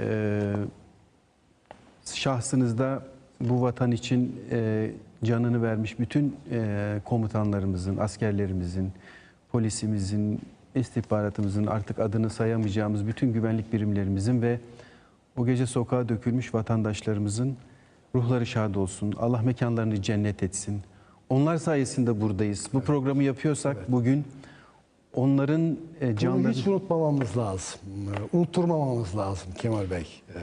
Ee, şahsınızda bu vatan için e, canını vermiş bütün e, komutanlarımızın, askerlerimizin, polisimizin, istihbaratımızın artık adını sayamayacağımız bütün güvenlik birimlerimizin ve o gece sokağa dökülmüş vatandaşlarımızın ruhları şad olsun. Allah mekanlarını cennet etsin. Onlar sayesinde buradayız. Bu programı yapıyorsak bugün onların e, Bunu canları... hiç unutmamamız lazım. Ee, Unutturmamamız lazım Kemal Bey. Ee,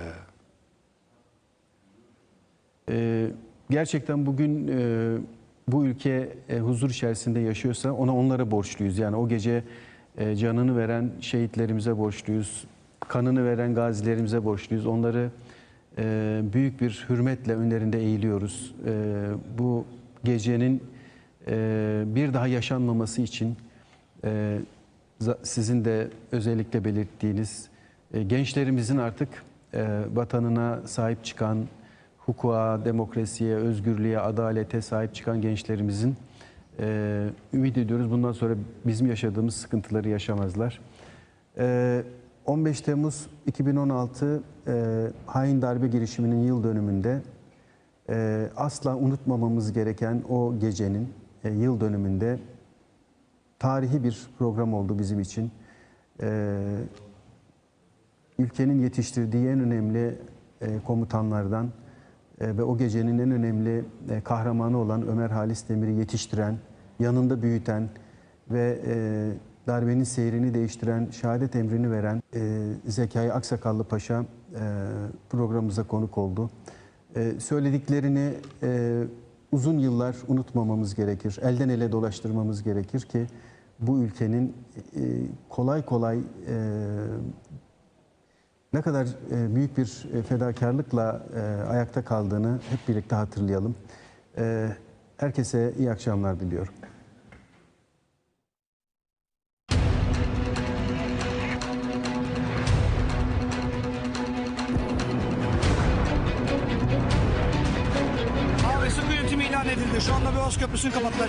Ee, gerçekten bugün e, bu ülke e, huzur içerisinde yaşıyorsa ona onlara borçluyuz. Yani o gece e, canını veren şehitlerimize borçluyuz. Kanını veren gazilerimize borçluyuz. Onları e, büyük bir hürmetle önlerinde eğiliyoruz. E, bu gecenin e, bir daha yaşanmaması için e, za- sizin de özellikle belirttiğiniz e, gençlerimizin artık e, vatanına sahip çıkan, hukuka, demokrasiye, özgürlüğe, adalete sahip çıkan gençlerimizin e, ümit ediyoruz bundan sonra bizim yaşadığımız sıkıntıları yaşamazlar. E, 15 Temmuz 2016 e, hain darbe girişiminin yıl dönümünde e, asla unutmamamız gereken o gecenin e, yıl dönümünde tarihi bir program oldu bizim için. Ee, ülkenin yetiştirdiği en önemli e, komutanlardan e, ve o gecenin en önemli e, kahramanı olan Ömer Halis Demir'i yetiştiren, yanında büyüten ve e, darbenin seyrini değiştiren, şehadet emrini veren e, Zekai Aksakallı Paşa e, programımıza konuk oldu. E, söylediklerini e, uzun yıllar unutmamamız gerekir. Elden ele dolaştırmamız gerekir ki bu ülkenin e, kolay kolay e, ne kadar e, büyük bir fedakarlıkla ayakta kaldığını hep birlikte hatırlayalım. Herkese iyi akşamlar diliyorum. İlan edildi. Şu anda Boğaz Köprüsü'nü kapattılar.